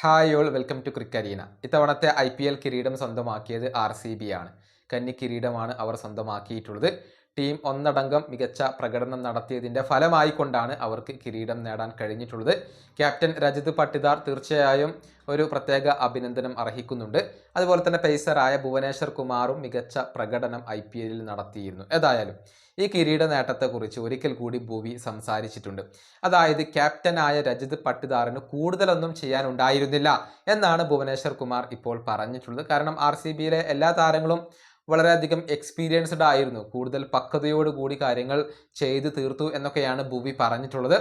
Hi all welcome to Cricarena ഇത്തവണത്തെ I P L കിരീടം സ്വന്തമാക്കിയത് ആർ സി ബി ആണ്. കന്നി കിരീടമാണ് അവർ സ്വന്തമാക്കിയിട്ടുള്ളത്. ടീം ഒന്നടങ്കം മികച്ച പ്രകടനം നടത്തിയതിന്റെ ഫലമായിക്കൊണ്ടാണ് അവർക്ക് കിരീടം നേടാൻ കഴിഞ്ഞിട്ടുള്ളത്. ക്യാപ്റ്റൻ രജിത് പട്ടിദാർ തീർച്ചയായും ഒരു പ്രത്യേക അഭിനന്ദനം അർഹിക്കുന്നുണ്ട്. അതുപോലെ തന്നെ പേസറായ ഭുവനേശ്വർ കുമാറും മികച്ച പ്രകടനം ഐ പി എല്ലിൽ നടത്തിയിരുന്നു. ഏതായാലും ഈ കിരീട നേട്ടത്തെക്കുറിച്ച് ഒരിക്കൽ കൂടി ഭൂവി സംസാരിച്ചിട്ടുണ്ട്. അതായത് ക്യാപ്റ്റനായ രജിത് പട്ടിദാറിന് കൂടുതലൊന്നും ചെയ്യാനുണ്ടായിരുന്നില്ല എന്നാണ് ഭുവനേശ്വർ കുമാർ ഇപ്പോൾ പറഞ്ഞിട്ടുള്ളത്. കാരണം ആർ എല്ലാ താരങ്ങളും വളരെയധികം എക്സ്പീരിയൻസ്ഡ് ആയിരുന്നു. കൂടുതൽ പക്വതയോടുകൂടി കാര്യങ്ങൾ ചെയ്തു തീർത്തു എന്നൊക്കെയാണ് ഭൂവി പറഞ്ഞിട്ടുള്ളത്.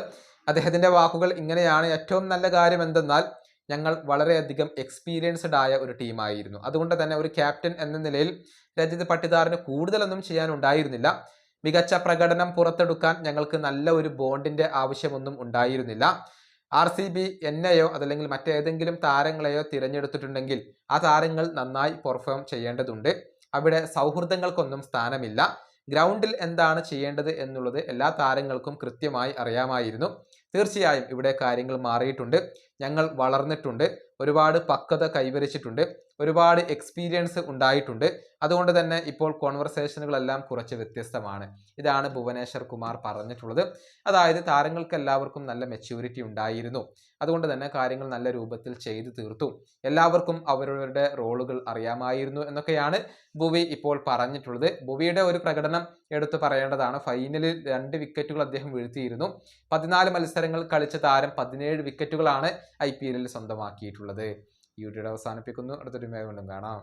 അദ്ദേഹത്തിന്റെ വാക്കുകൾ ഇങ്ങനെയാണ്. ഏറ്റവും നല്ല കാര്യം എന്തെന്നാൽ ഞങ്ങൾ വളരെയധികം എക്സ്പീരിയൻസ്ഡ് ആയ ഒരു ടീമായിരുന്നു അതുകൊണ്ട് തന്നെ ഒരു ക്യാപ്റ്റൻ എന്ന നിലയിൽ രജിത് പട്ടിദാറിന് കൂടുതലൊന്നും ചെയ്യാനുണ്ടായിരുന്നില്ല. മികച്ച പ്രകടനം പുറത്തെടുക്കാൻ ഞങ്ങൾക്ക് നല്ല ഒരു ബോണ്ടിന്റെ ആവശ്യമൊന്നും ഉണ്ടായിരുന്നില്ല. ആർ സി ബി എന്നെയോ അതല്ലെങ്കിൽ മറ്റേതെങ്കിലും താരങ്ങളെയോ തിരഞ്ഞെടുത്തിട്ടുണ്ടെങ്കിൽ ആ താരങ്ങൾ നന്നായി പെർഫോം ചെയ്യേണ്ടതുണ്ട്. അവിടെ സൗഹൃദങ്ങൾക്കൊന്നും സ്ഥാനമില്ല. ഗ്രൗണ്ടിൽ എന്താണ് ചെയ്യേണ്ടത് എന്നുള്ളത് എല്ലാ താരങ്ങൾക്കും കൃത്യമായി അറിയാമായിരുന്നു. തീർച്ചയായും ഇവിടെ കാര്യങ്ങൾ മാറിയിട്ടുണ്ട്. ഞങ്ങൾ വളർന്നിട്ടുണ്ട്. ഒരുപാട് പക്വത കൈവരിച്ചിട്ടുണ്ട്. ഒരുപാട് എക്സ്പീരിയൻസ് ഉണ്ടായിട്ടുണ്ട്. അതുകൊണ്ട് തന്നെ ഇപ്പോൾ കോൺവെർസേഷനുകളെല്ലാം കുറച്ച് വ്യത്യസ്തമാണ്. ഇതാണ് ഭുവനേശ്വർ കുമാർ പറഞ്ഞിട്ടുള്ളത്. അതായത് താരങ്ങൾക്ക് എല്ലാവർക്കും നല്ല മെച്യൂരിറ്റി ഉണ്ടായിരുന്നു. അതുകൊണ്ട് തന്നെ കാര്യങ്ങൾ നല്ല രൂപത്തിൽ ചെയ്തു തീർത്തു. എല്ലാവർക്കും അവരവരുടെ റോളുകൾ അറിയാമായിരുന്നു എന്നൊക്കെയാണ് ഭുവി ഇപ്പോൾ പറഞ്ഞിട്ടുള്ളത്. ഭുവിയുടെ ഒരു പ്രകടനം എടുത്തു പറയേണ്ടതാണ്. ഫൈനലിൽ രണ്ട് വിക്കറ്റുകൾ അദ്ദേഹം വീഴ്ത്തിയിരുന്നു. പതിനാല് മത്സരങ്ങൾ കളിച്ച താരം പതിനേഴ് വിക്കറ്റുകളാണ് ഐ പി എല്ലിൽ സ്വന്തമാക്കിയിട്ടുള്ളത്. ഈ ഒരു അവസാനിപ്പിക്കുന്നു. അടുത്തൊരു മേഖല കാണാം.